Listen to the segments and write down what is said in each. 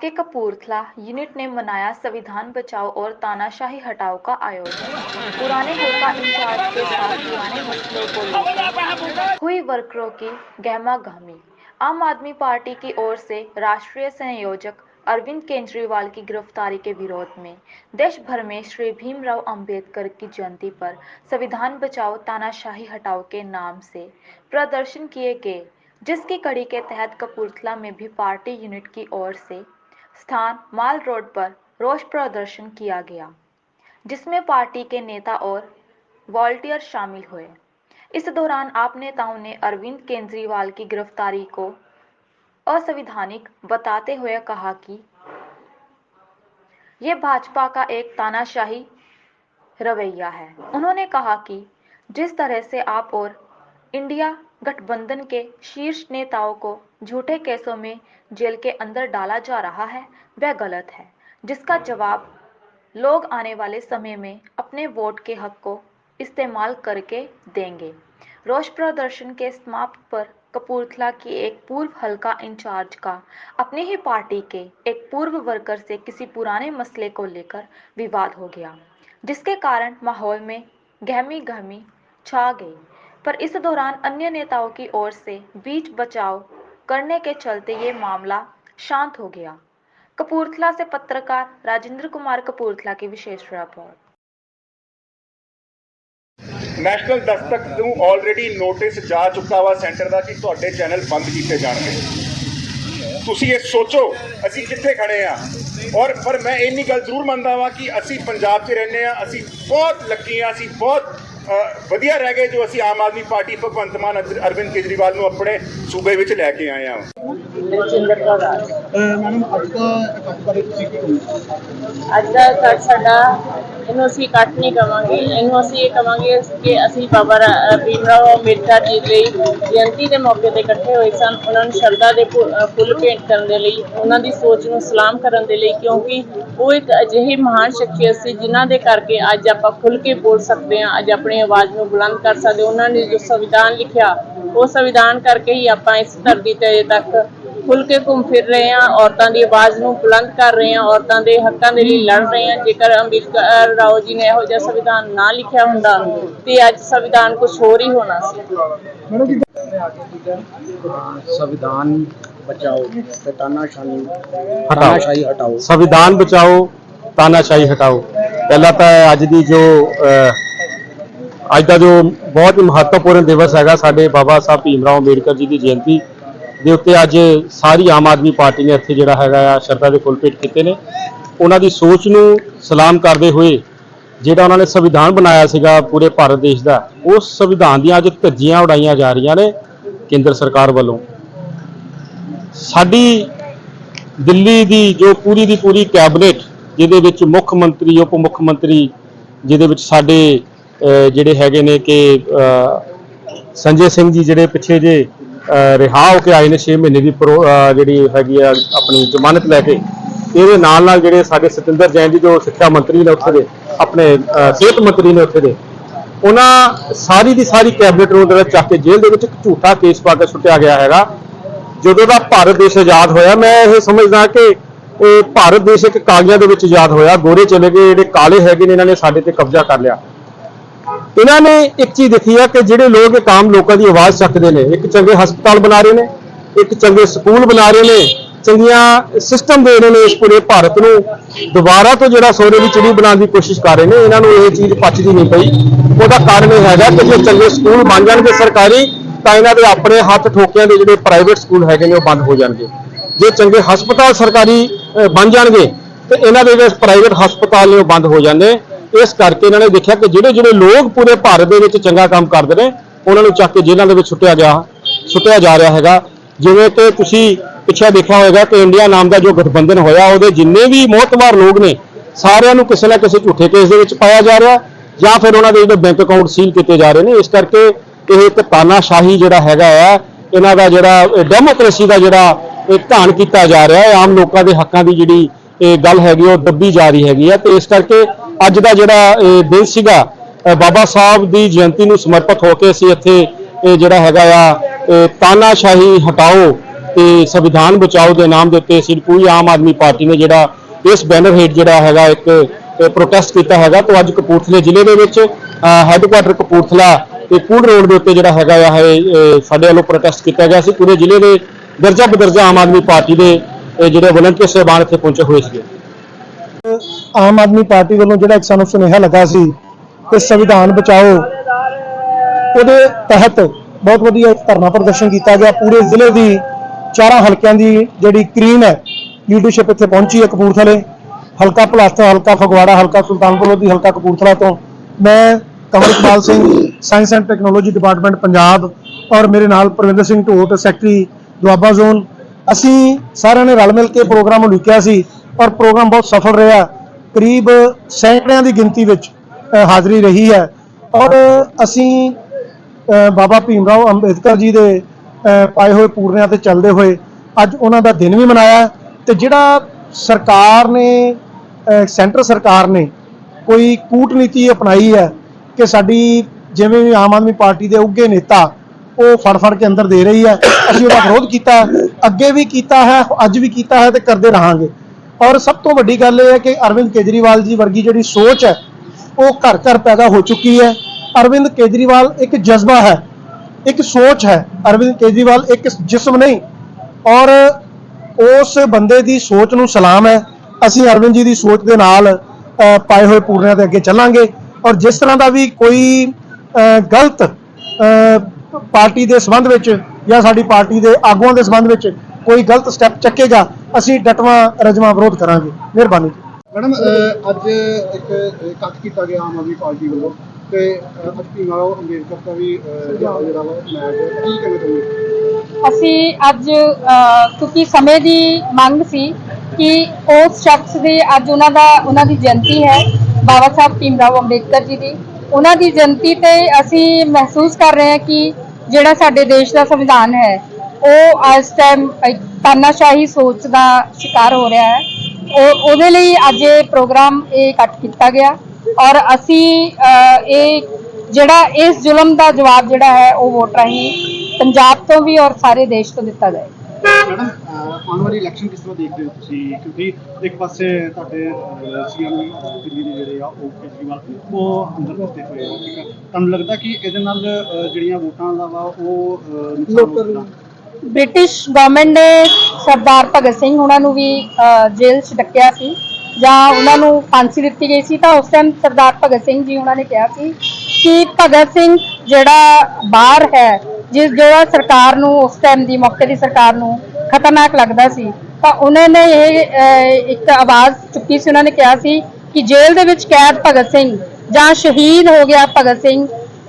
आपके कपूरथला यूनिट ने मनाया संविधान बचाओ और तानाशाही हटाओ का आयोजन। पुराने हल्का इंचार्ज के साथ पुराने मसलों को हुई वर्करों की गहमा गहमी। आम आदमी पार्टी की ओर से राष्ट्रीय संयोजक अरविंद केजरीवाल की गिरफ्तारी के विरोध में देश भर में श्री भीमराव अंबेडकर की जयंती पर संविधान बचाओ, तानाशाही हटाओ के नाम से प्रदर्शन किए गए, जिसकी कड़ी के तहत कपूरथला में भी पार्टी यूनिट की ओर से स्थान माल रोड पर रोष प्रदर्शन किया गया, जिसमें पार्टी के नेता और वॉल्टियर शामिल हुए। इस दौरान आप नेताओं ने अरविंद केजरीवाल की गिरफ्तारी को असंवैधानिक बताते हुए कहा कि यह भाजपा का एक तानाशाही रवैया है। उन्होंने कहा कि जिस तरह से आप और इंडिया गठबंधन के शीर्ष नेताओं को झूठे केसों में जेल के अंदर डाला जा रहा है, वह गलत है, जिसका जवाब लोग आने वाले समय में अपने वोट के हक को इस्तेमाल करके देंगे। रोष प्रदर्शन के समाप्त पर कपूरथला की एक पूर्व हल्का इंचार्ज का अपनी ही पार्टी के एक पूर्व वर्कर से किसी पुराने मसले को लेकर विवाद हो गया, जिसके कारण माहौल में गहमी गहमी छा गई। पर इस दौरान अन्य नेताओं की ओर से बीच बचाव करने के चलते ये मामला शांत हो गया कपूरथला से पत्रकार राजेंद्र कुमार कपूरथला की विशेष रिपोर्ट ਨੈਸ਼ਨਲ ਦਸਤਕ ਨੂੰ ਆਲਰੇਡੀ ਨੋਟਿਸ ਜਾ ਚੁੱਕਾ ਵਾ ਸੈਂਟਰ ਦਾ ਕਿ ਤੁਹਾਡੇ ਚੈਨਲ ਬੰਦ ਕੀਤੇ ਜਾਣਗੇ ਤੁਸੀਂ ਇਹ ਸੋਚੋ ਅਸੀਂ ਕਿੱਥੇ ਖੜੇ ਆ ਔਰ ਪਰ ਮੈਂ ਇੰਨੀ ਗੱਲ ਜ਼ਰੂਰ ਮੰਨਦਾ ਵਾਂ ਕਿ ਅਸੀਂ ਪੰਜਾਬ 'ਚ ਰਹਿੰਦੇ ਆ ਅਸੀਂ ਬਹੁਤ ਲੱਕੀ ਆ ਅਸੀਂ ਬਹੁਤ ਅ, ਵਧੀਆ ਰਹਿ ਗਏ ਜੋ ਅਸੀਂ ਆਮ ਆਦਮੀ ਪਾਰਟੀ ਭਗਵੰਤ ਮਾਨ, ਅਰਵਿੰਦ ਕੇਜਰੀਵਾਲ ਨੂੰ ਆਪਣੇ ਸੂਬੇ ਵਿੱਚ ਲੈ ਕੇ ਆਏ ਹਾਂ। ਮੈਡਮ, ਅੱਜ ਦਾ ਇਕੱਠ ਬਾਰੇ ਤੁਸੀਂ ਕੀ ਕਹੋਗੇ? ਅੱਜ ਦਾ ਇਕੱਠ ਸਾਡਾ, ਇਹਨੂੰ ਅਸੀਂ ਇਕੱਠ ਨਹੀਂ ਕਵਾਂਗੇ। ਇਹਨੂੰ ਅਸੀਂ ਇਹ ਕਵਾਂਗੇ ਕਿ ਅਸੀਂ ਬਾਬਾ ਭੀਮਰਾਓ ਅੰਬੇਡਕਰ ਜੀ ਲਈ ਜਯੰਤੀ ਦੇ ਮੌਕੇ ਤੇ ਇਕੱਠੇ ਹੋਏ ਸਨ। ਉਹਨਾਂ ਨੂੰ ਸ਼ਰਧਾ ਦੇ ਫੁੱਲ ਭੇਂਟ ਕਰਨ ਦੇ ਲਈ, ਉਹਨਾਂ ਦੀ ਸੋਚ ਨੂੰ ਸਲਾਮ ਕਰਨ ਦੇ ਲਈ, ਕਿਉਂਕਿ ਉਹ ਇੱਕ ਅਜਿਹੀ ਮਹਾਨ ਸ਼ਖਸੀਅਤ ਸੀ ਜਿਨ੍ਹਾਂ ਦੇ ਕਰਕੇ ਅੱਜ ਆਪਾਂ ਖੁੱਲ ਕੇ ਬੋਲ ਸਕਦੇ ਹਾਂ, ਅੱਜ ਆਪਣੀ ਆਵਾਜ਼ ਨੂੰ ਬੁਲੰਦ ਕਰ ਸਕਦੇ ਉਹਨਾਂ ਨੇ ਜੋ ਸੰਵਿਧਾਨ ਲਿਖਿਆ, ਉਹ ਸੰਵਿਧਾਨ ਕਰਕੇ ਹੀ ਆਪਾਂ ਇਸ ਧਰਤੀ ਤੇ ਅਜੇ ਤੱਕ ਖੁੱਲ ਕੇ ਘੁੰਮ ਫਿਰ ਰਹੇ ਹਾਂ ਔਰਤਾਂ ਦੀ ਆਵਾਜ਼ ਨੂੰ ਬੁਲੰਦ ਕਰ ਰਹੇ ਹਾਂ ਔਰਤਾਂ ਦੇ ਹੱਕਾਂ ਦੇ ਲਈ ਲੜ ਰਹੇ ਹਾਂ। ਜੇਕਰ ਅੰਬੇਦਕਰ ਰਾਓ ਜੀ ਨੇ ਇਹੋ ਜਿਹਾ ਸੰਵਿਧਾਨ ਨਾ ਲਿਖਿਆ ਹੁੰਦਾ ਤੇ ਅੱਜ ਸੰਵਿਧਾਨ ਕੁਝ ਹੋਰ ਹੀ ਹੋਣਾ ਸੀ। ਸੰਵਿਧਾਨ ਬਚਾਓ ਤਾਨਾਸ਼ਾਹੀ ਹਟਾਓ। ਪਹਿਲਾਂ ਤਾਂ ਅੱਜ ਦੀ ਜੋ ਅੱਜ ਦਾ ਜੋ ਬਹੁਤ ਹੀ ਮਹੱਤਵਪੂਰਨ ਦਿਵਸ ਹੈਗਾ ਸਾਡੇ ਬਾਬਾ ਸਾਹਿਬ ਭੀਮ ਰਾਓ ਅੰਬੇਡਕਰ ਜੀ ਦੀ ਜਯੰਤੀ। ਦੇ ਉੱਤੇ ਅੱਜ ਸਾਰੀ ਆਮ ਆਦਮੀ ਪਾਰਟੀ ਨੇ ਇੱਥੇ ਜਿਹੜਾ ਹੈਗਾ ਆ ਸ਼ਰਧਾ ਦੇ ਫੁੱਲ ਭੇਟ ਕੀਤੇ ਨੇ। ਉਹਨਾਂ ਦੀ ਸੋਚ ਨੂੰ ਸਲਾਮ ਕਰਦੇ ਹੋਏ ਜਿਹੜਾ ਉਹਨਾਂ ਨੇ ਸੰਵਿਧਾਨ ਬਣਾਇਆ ਸੀਗਾ ਪੂਰੇ ਭਾਰਤ ਦੇਸ਼ ਦਾ, ਉਸ ਸੰਵਿਧਾਨ ਦੀਆਂ ਅੱਜ ਧੱਜੀਆਂ ਉਡਾਈਆਂ ਜਾ ਰਹੀਆਂ ਨੇ ਕੇਂਦਰ ਸਰਕਾਰ ਵੱਲੋਂ। ਸਾਡੀ ਦਿੱਲੀ ਦੀ ਜੋ ਪੂਰੀ ਦੀ ਪੂਰੀ ਕੈਬਨਿਟ, ਜਿਹਦੇ ਵਿੱਚ ਮੁੱਖ ਮੰਤਰੀ, ਉਪ ਮੁੱਖ ਮੰਤਰੀ, ਜਿਹਦੇ ਵਿੱਚ ਸਾਡੇ ਜਿਹੜੇ ਹੈਗੇ ਨੇ ਕਿ ਸੰਜੇ ਸਿੰਘ ਜੀ ਜਿਹੜੇ ਪਿੱਛੇ ਜੇ ਰਿਹਾ ਹੋ ਕੇ ਆਏ ਨੇ 6 ਮਹੀਨੇ ਦੀ ਪਰੋ- ਜਿਹੜੀ ਹੈਗੀ ਆ ਆਪਣੀ ਜ਼ਮਾਨਤ ਲੈ ਕੇ। ਇਹਦੇ ਨਾਲ ਨਾਲ ਜਿਹੜੇ ਸਾਡੇ ਸਤਿੰਦਰ ਜੈਨ ਜੀ ਜੋ ਸਿੱਖਿਆ ਮੰਤਰੀ ਨੇ ਉੱਥੇ ਦੇ ਆਪਣੇ ਅਹ, ਸਿਹਤ ਮੰਤਰੀ ਨੇ ਉੱਥੇ ਦੇ ਉਹਨਾਂ ਸਾਰੀ ਦੀ ਸਾਰੀ ਕੈਬਨਿਟ ਨੂੰ ਜਿਹੜਾ ਚੱਕ ਕੇ ਜੇਲ੍ਹ ਦੇ ਵਿੱਚ ਇੱਕ ਝੂਠਾ ਕੇਸ ਪਾ ਕੇ ਸੁੱਟਿਆ ਗਿਆ ਹੈਗਾ। ਜਦੋਂ ਦਾ ਭਾਰਤ ਦੇਸ਼ ਆਜ਼ਾਦ ਹੋਇਆ ਮੈਂ ਇਹ ਸਮਝਦਾ ਕਿ ਇਹ ਭਾਰਤ ਦੇਸ਼ ਇੱਕ ਕਾਲੀਆਂ ਦੇ ਵਿੱਚ ਆਜ਼ਾਦ ਹੋਇਆ। ਗੋਰੇ ਚਲੇ ਗਏ ਜਿਹੜੇ ਕਾਲੇ ਹੈਗੇ ਨੇ ਇਹਨਾਂ ਨੇ ਸਾਡੇ ਤੇ ਕਬਜ਼ਾ ਕਰ ਲਿਆ। ਇਹਨਾਂ ਨੇ ਇੱਕ ਚੀਜ਼ ਦੇਖੀ ਆ ਕਿ ਜਿਹੜੇ ਲੋਕ ਇੱਕ ਆਮ ਲੋਕਾਂ ਦੀ ਆਵਾਜ਼ ਚੱਕਦੇ ਨੇ, ਇੱਕ ਚੰਗੇ ਹਸਪਤਾਲ ਬਣਾ ਰਹੇ ਨੇ, ਇੱਕ ਚੰਗੇ ਸਕੂਲ ਬਣਾ ਰਹੇ ਨੇ, ਚੰਗੀਆਂ ਸਿਸਟਮ ਦੇ ਰਹੇ ਨੇ ਇਸ ਪੂਰੇ ਭਾਰਤ ਨੂੰ, ਦੁਬਾਰਾ ਤੋਂ ਜਿਹੜਾ ਸੋਨੇ ਦੀ ਚਿੜੀ ਬਣਾਉਣ ਦੀ ਕੋਸ਼ਿਸ਼ ਕਰ ਰਹੇ ਨੇ, ਇਹਨਾਂ ਨੂੰ ਇਹ ਚੀਜ਼ ਪਚਦੀ ਨਹੀਂ ਪਈ। ਉਹਦਾ ਕਾਰਨ ਇਹ ਹੈਗਾ ਕਿ ਜੇ ਚੰਗੇ ਸਕੂਲ ਬਣ ਜਾਣਗੇ ਸਰਕਾਰੀ, ਤਾਂ ਇਹਨਾਂ ਦੇ ਆਪਣੇ ਹੱਥ ਠੋਕਿਆਂ ਦੇ ਜਿਹੜੇ ਪ੍ਰਾਈਵੇਟ ਸਕੂਲ ਹੈਗੇ ਨੇ, ਉਹ ਬੰਦ ਹੋ ਜਾਣਗੇ। ਜੇ ਚੰਗੇ ਹਸਪਤਾਲ ਸਰਕਾਰੀ ਬਣ ਜਾਣਗੇ, ਤੇ ਇਹਨਾਂ ਦੇ ਜਿਹੜੇ ਪ੍ਰਾਈਵੇਟ ਹਸਪਤਾਲ ਨੇ, ਉਹ ਬੰਦ ਹੋ ਜਾਂਦੇ। ਇਸ ਕਰਕੇ ਇਹਨਾਂ ਨੇ ਦੇਖਿਆ ਕਿ ਜਿਹੜੇ ਜਿਹੜੇ ਲੋਕ ਪੂਰੇ ਭਾਰਤ ਦੇ ਵਿੱਚ ਚੰਗਾ ਕੰਮ ਕਰਦੇ ਨੇ, ਉਹਨਾਂ ਨੂੰ ਚੱਕ ਕੇ ਜੇਲ੍ਹਾਂ ਦੇ ਵਿੱਚ ਸੁੱਟਿਆ ਗਿਆ ਸੁੱਟਿਆ ਜਾ ਰਿਹਾ ਹੈਗਾ। ਜਿਵੇਂ ਕਿ ਤੁਸੀਂ ਪਿੱਛੇ ਦੇਖਿਆ ਹੋਵੇਗਾ ਕਿ ਇੰਡੀਆ ਨਾਮ ਦਾ ਜੋ ਗਠਬੰਧਨ ਹੋਇਆ, ਉਹਦੇ ਜਿੰਨੇ ਵੀ ਮੋਹਤਵਾਰ ਲੋਕ ਨੇ, ਸਾਰਿਆਂ ਨੂੰ ਕਿਸੇ ਨਾ ਕਿਸੇ ਝੂਠੇ ਕੇਸ ਦੇ ਵਿੱਚ ਪਾਇਆ ਜਾ ਰਿਹਾ, ਜਾਂ ਫਿਰ ਉਹਨਾਂ ਦੇ ਜਿਹੜੇ ਬੈਂਕ ਅਕਾਊਂਟ ਸੀਲ ਕੀਤੇ ਜਾ ਰਹੇ ਨੇ। ਇਸ ਕਰਕੇ ਇਹ ਇੱਕ ਤਾਨਾਸ਼ਾਹੀ ਜਿਹੜਾ ਹੈਗਾ ਆ, ਇਹਨਾਂ ਦਾ ਜਿਹੜਾ ਡੈਮੋਕ੍ਰੇਸੀ ਦਾ ਜਿਹੜਾ ਇਹ ਘਾਣ ਕੀਤਾ ਜਾ ਰਿਹਾ ਹੈ। ਆਮ ਲੋਕਾਂ ਦੇ ਹੱਕਾਂ ਦੀ ਜਿਹੜੀ ਇਹ ਗੱਲ ਹੈਗੀ, ਉਹ ਦੱਬੀ ਜਾ ਰਹੀ ਹੈਗੀ ਆ। ਤੇ ਇਸ ਕਰਕੇ ਅੱਜ ਦਾ ਜਿਹੜਾ ਇਹ ਦਿਨ ਸੀਗਾ ਬਾਬਾ ਸਾਹਿਬ ਦੀ ਜਯੰਤੀ ਨੂੰ ਸਮਰਪਿਤ ਹੋ ਕੇ ਅਸੀਂ ਇੱਥੇ ਇਹ ਜਿਹੜਾ ਹੈਗਾ ਆ ਤਾਨਾਸ਼ਾਹੀ ਹਟਾਓ ਤੇ ਸੰਵਿਧਾਨ ਬਚਾਓ ਦੇ ਨਾਮ ਦੇ ਉੱਤੇ ਅਸੀਂ ਪੂਰੀ ਆਮ ਆਦਮੀ ਪਾਰਟੀ ਨੇ ਜਿਹੜਾ ਇਸ ਬੈਨਰ ਹੇਠ ਜਿਹੜਾ ਹੈਗਾ ਇੱਕ ਪ੍ਰੋਟੈਸਟ ਕੀਤਾ ਹੈਗਾ ਤੋਂ ਅੱਜ ਕਪੂਰਥਲੇ ਜ਼ਿਲ੍ਹੇ ਦੇ ਵਿੱਚ ਹੈੱਡਕੁਆਟਰ ਕਪੂਰਥਲਾ ਤੇ ਕੂੜ ਰੋਡ ਦੇ ਉੱਤੇ ਜਿਹੜਾ ਹੈਗਾ ਆ, ਇਹ ਸਾਡੇ ਵੱਲੋਂ ਪ੍ਰੋਟੈਸਟ ਕੀਤਾ ਗਿਆ ਸੀ। ਪੂਰੇ ਜ਼ਿਲ੍ਹੇ ਦੇ ਦਰਜਾ ਬਦਰਜਾ ਆਮ ਆਦਮੀ ਪਾਰਟੀ ਦੇ ਜਿਹੜੇ ਵਲੰਟੀਅਰ ਸਹਿਬਾਨ ਇੱਥੇ ਪਹੁੰਚੇ ਹੋਏ ਸੀਗੇ। ਆਮ ਆਦਮੀ ਪਾਰਟੀ ਵੱਲੋਂ ਜਿਹੜਾ ਇੱਕ ਸਾਨੂੰ ਸੁਨੇਹਾ ਲੱਗਾ ਸੀ ਕਿ ਸੰਵਿਧਾਨ ਬਚਾਓ, ਉਹਦੇ ਤਹਿਤ ਬਹੁਤ ਵਧੀਆ ਧਰਨਾ ਪ੍ਰਦਰਸ਼ਨ ਕੀਤਾ ਗਿਆ। ਪੂਰੇ ਜ਼ਿਲ੍ਹੇ ਦੀ ਚਾਰਾਂ ਹਲਕਿਆਂ ਦੀ ਜਿਹੜੀ ਕਰੀਮ ਹੈ ਲੀਡਰਸ਼ਿਪ ਇੱਥੇ ਪਹੁੰਚੀ ਹੈ ਕਪੂਰਥਲੇ। ਹਲਕਾ ਭਲਾਸਤਾ ਹਲਕਾ ਫਗਵਾੜਾ, ਹਲਕਾ ਸੁਲਤਾਨਪੁਰ ਲੋਧੀ ਹਲਕਾ ਕਪੂਰਥਲਾ ਤੋਂ ਮੈਂ Kanwar Singh science and technology department Punjab ਔਰ ਮੇਰੇ ਨਾਲ ਪ੍ਰਵਿੰਦਰ ਸਿੰਘ ਢੋਟ ਸੈਕਟਰੀ ਦੁਆਬਾ ਜ਼ੋਨ ਅਸੀਂ ਸਾਰਿਆਂ ਨੇ ਰਲ ਮਿਲ ਕੇ ਪ੍ਰੋਗਰਾਮ ਉਲੀਕਿਆ ਸੀ ਔਰ ਪ੍ਰੋਗਰਾਮ ਬਹੁਤ ਸਫਲ ਰਿਹਾ। ਕਰੀਬ ਸੈਂਕੜਿਆਂ ਦੀ ਗਿਣਤੀ ਵਿੱਚ ਹਾਜ਼ਰੀ ਰਹੀ ਹੈ। ਔਰ ਅਸੀਂ ਬਾਬਾ ਭੀਮ ਰਾਓ ਅੰਬੇਦਕਰ ਜੀ ਦੇ ਪਾਏ ਹੋਏ ਪੂਰਨਿਆਂ ਤੇ ਚੱਲਦੇ ਹੋਏ ਅੱਜ ਉਹਨਾਂ ਦਾ ਦਿਨ ਵੀ ਮਨਾਇਆ ਤੇ ਜਿਹੜਾ ਸਰਕਾਰ ਨੇ ਸੈਂਟਰ ਸਰਕਾਰ ਨੇ ਕੋਈ ਕੂਟਨੀਤੀ ਅਪਣਾਈ ਹੈ ਕਿ ਸਾਡੀ ਜਿਵੇਂ ਵੀ ਆਮ ਆਦਮੀ ਪਾਰਟੀ ਦੇ ਉੱਗੇ ਨੇਤਾ ਉਹ ਫੜ ਫੜ ਕੇ ਅੰਦਰ ਦੇ ਰਹੀ ਹੈ, ਅਸੀਂ ਉਹਦਾ ਵਿਰੋਧ ਕੀਤਾ ਅੱਗੇ ਵੀ ਕੀਤਾ ਹੈ, ਅੱਜ ਵੀ ਕੀਤਾ ਹੈ ਤੇ ਕਰਦੇ ਰਹਾਂਗੇ। ਔਰ ਸਭ ਤੋਂ ਵੱਡੀ ਗੱਲ ਇਹ ਹੈ ਕਿ ਅਰਵਿੰਦ ਕੇਜਰੀਵਾਲ ਜੀ ਵਰਗੀ ਜਿਹੜੀ ਸੋਚ ਹੈ, ਉਹ ਘਰ ਘਰ ਪੈਦਾ ਹੋ ਚੁੱਕੀ ਹੈ। ਅਰਵਿੰਦ ਕੇਜਰੀਵਾਲ ਇੱਕ ਜਜ਼ਬਾ ਹੈ, ਇੱਕ ਸੋਚ ਹੈ। ਅਰਵਿੰਦ ਕੇਜਰੀਵਾਲ ਇੱਕ ਜਿਸਮ ਨਹੀਂ, ਔਰ ਉਸ ਬੰਦੇ ਦੀ ਸੋਚ ਨੂੰ ਸਲਾਮ ਹੈ। ਅਸੀਂ ਅਰਵਿੰਦ ਜੀ ਦੀ ਸੋਚ ਦੇ ਨਾਲ ਪਾਏ ਹੋਏ ਪੂਰਨਿਆਂ ਦੇ ਅੱਗੇ ਚੱਲਾਂਗੇ। ਔਰ ਜਿਸ ਤਰ੍ਹਾਂ ਦਾ ਵੀ ਕੋਈ ਗਲਤ ਪਾਰਟੀ ਦੇ ਸੰਬੰਧ ਵਿੱਚ ਜਾਂ ਸਾਡੀ ਪਾਰਟੀ ਦੇ ਆਗੂਆਂ ਦੇ ਸੰਬੰਧ ਵਿੱਚ ਕੋਈ ਗਲਤ ਸਟੈਪ ਚੱਕੇਗਾ ਅਸੀਂ ਡਟਵਾਂ ਰਜਵਾਂ ਵਿਰੋਧ ਕਰਾਂਗੇ। ਮਿਹਰਬਾਨੀ ਜੀ। ਮੈਡਮ ਅੱਜ ਇੱਕ ਇਕੱਠ ਕੀਤਾ ਗਿਆ ਆਮ ਆਦਮੀ ਪਾਰਟੀ ਵੱਲੋਂ ਤੇ ਅੱਜ ਭੀਮਾਰਾਓ ਅੰਬੇਦਕਰ ਦਾ ਵੀ ਜਿਹੜਾ ਵਾ ਮੈਚ ਕੀ ਕਹਿਣਾ ਚਾਹੁੰਦੇ ਅਸੀਂ ਅੱਜ ਕਿਉਂਕਿ ਸਮੇਂ ਦੀ ਮੰਗ ਸੀ ਕਿ ਉਸ ਸ਼ਖਸ ਦੀ ਅੱਜ ਉਹਨਾਂ ਦਾ ਉਹਨਾਂ ਦੀ ਜਯੰਤੀ ਹੈ ਬਾਬਾ ਸਾਹਿਬ ਭੀਮਰਾਓ ਅੰਬੇਦਕਰ ਜੀ ਦੀ। ਉਹਨਾਂ ਦੀ ਜਯੰਤੀ ਤੇ ਅਸੀਂ ਮਹਿਸੂਸ ਕਰ ਰਹੇ ਹਾਂ ਕਿ ਜਿਹੜਾ ਸਾਡੇ ਦੇਸ਼ ਦਾ ਸੰਵਿਧਾਨ ਹੈ ਉਹ ਇਸ ਟਾਈਮ ਤਾਨਾਸ਼ਾਹੀ ਸੋਚ ਦਾ ਸ਼ਿਕਾਰ ਹੋ ਰਿਹਾ ਹੈ। ਉਹ ਉਹਦੇ ਲਈ ਅੱਜ ਇਹ ਪ੍ਰੋਗਰਾਮ ਇਹ ਇਕੱਠ ਕੀਤਾ ਗਿਆ। ਔਰ ਅਸੀਂ ਇਹ ਜਿਹੜਾ ਇਸ ਜ਼ੁਲਮ ਦਾ ਜਵਾਬ ਜਿਹੜਾ ਹੈ ਉਹ ਵੋਟ ਰਾਹੀਂ ਪੰਜਾਬ ਤੋਂ ਵੀ ਔਰ ਸਾਰੇ ਦੇਸ਼ ਤੋਂ ਦਿੱਤਾ ਜਾਏ। ਆਉਣ ਵਾਲੀ ਇਲੈਕਸ਼ਨ ਕਿਸ ਤਰ੍ਹਾਂ ਦੇਖਦੇ ਹੋ ਤੁਸੀਂ? ਕਿਉਂਕਿ ਇੱਕ ਪਾਸੇ ਤੁਹਾਡੇ ਸੀਐਮ ਦਿੱਲੀ ਦੇ ਜਿਹੜੇ ਆ ਉਹ ਕੇਜਰੀਵਾਲ ਉਹ ਅੰਦਰ ਫਸਦੇ ਹੋਏ ਆ ਠੀਕ ਹੈ। ਤੁਹਾਨੂੰ ਲੱਗਦਾ ਕਿ ਇਹਦੇ ਨਾਲ ਜਿਹੜੀਆਂ ਵੋਟਾਂ ਦਾ ਵਾ ਉਹ ਅਹ, ਨੁਕਸਾਨ ਹੋਵੇਗਾ ਬ੍ਰਿਟਿਸ਼ ਗਵਰਨਮੈਂਟ ਨੇ ਸਰਦਾਰ ਭਗਤ ਸਿੰਘ ਉਹਨਾਂ ਨੂੰ ਵੀ ਜੇਲ੍ਹ 'ਚ ਡੱਕਿਆ ਸੀ। ਜਾਂ ਉਹਨਾਂ ਨੂੰ ਫਾਂਸੀ ਦਿੱਤੀ ਗਈ ਸੀ ਤਾਂ ਉਸ ਟਾਈਮ ਸਰਦਾਰ ਭਗਤ ਸਿੰਘ ਜੀ ਉਹਨਾਂ ਨੇ ਕਿਹਾ ਸੀ ਕਿ ਭਗਤ ਸਿੰਘ ਜਿਹੜਾ ਬਾਹਰ ਹੈ, ਜਿਸ ਜਿਹੜਾ ਸਰਕਾਰ ਨੂੰ ਉਸ ਟਾਈਮ ਦੀ, ਮੌਕੇ ਦੀ ਸਰਕਾਰ ਨੂੰ ਖਤਰਨਾਕ ਲੱਗਦਾ ਸੀ, ਤਾਂ ਉਹਨਾਂ ਨੇ ਇਹ ਇੱਕ ਆਵਾਜ਼ ਚੁੱਕੀ ਸੀ। ਉਹਨਾਂ ਨੇ ਕਿਹਾ ਸੀ ਕਿ ਜੇਲ੍ਹ ਦੇ ਵਿੱਚ ਕੈਦ ਭਗਤ ਸਿੰਘ ਜਾਂ ਸ਼ਹੀਦ ਹੋ ਗਿਆ ਭਗਤ ਸਿੰਘ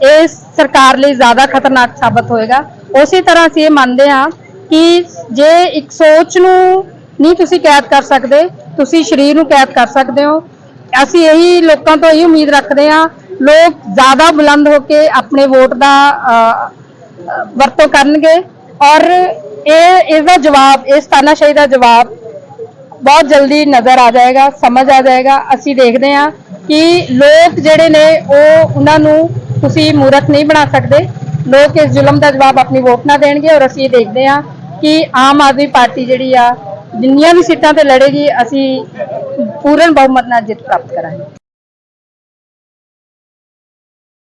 ਇਸ ਸਰਕਾਰ ਲਈ ਜ਼ਿਆਦਾ ਖਤਰਨਾਕ ਸਾਬਤ ਹੋਏਗਾ। ਉਸੇ ਤਰ੍ਹਾਂ ਅਸੀਂ ਇਹ ਮੰਨਦੇ ਹਾਂ ਕਿ ਜੇ ਇੱਕ ਸੋਚ ਨੂੰ ਨਹੀਂ ਤੁਸੀਂ ਕੈਦ ਕਰ ਸਕਦੇ, ਤੁਸੀਂ ਸਰੀਰ ਨੂੰ ਕੈਦ ਕਰ ਸਕਦੇ ਹੋ। ਅਸੀਂ ਇਹੀ ਲੋਕਾਂ ਤੋਂ ਇਹ ਉਮੀਦ ਰੱਖਦੇ ਹਾਂ, ਲੋਕ ਜ਼ਿਆਦਾ ਬੁਲੰਦ ਹੋ ਕੇ ਆਪਣੇ ਵੋਟ ਦਾ ਵਰਤੋਂ ਕਰਨਗੇ ਔਰ ਇਹ, ਇਸ ਦਾ ਜਵਾਬ, ਇਸ ਤਾਨਾਸ਼ਾਹੀ ਦਾ ਜਵਾਬ ਬਹੁਤ ਜਲਦੀ ਨਜ਼ਰ ਆ ਜਾਏਗਾ, ਸਮਝ ਆ ਜਾਏਗਾ। ਅਸੀਂ ਦੇਖਦੇ ਹਾਂ ਕਿ ਲੋਕ ਜਿਹੜੇ ਨੇ ਉਹ ਉਹਨਾਂ ਨੂੰ ਤੁਸੀਂ ਮੂਰਖ ਨਹੀਂ ਬਣਾ ਸਕਦੇ। ਲੋਕ ਇਸ ਜ਼ੁਲਮ ਦਾ ਜਵਾਬ ਆਪਣੀ ਵੋਟ ਨਾਲ ਦੇਣਗੇ ਔਰ ਅਸੀਂ ਇਹ ਦੇਖਦੇ ਹਾਂ ਕਿ ਆਮ ਆਦਮੀ ਪਾਰਟੀ ਜਿਹੜੀ ਆ, ਜਿੰਨੀਆਂ ਵੀ ਸੀਟਾਂ ਤੇ ਲੜੇਗੀ, ਅਸੀਂ ਪੂਰਨ ਬਹੁਮਤ ਨਾਲ ਜਿੱਤ ਪ੍ਰਾਪਤ ਕਰਾਂਗੇ।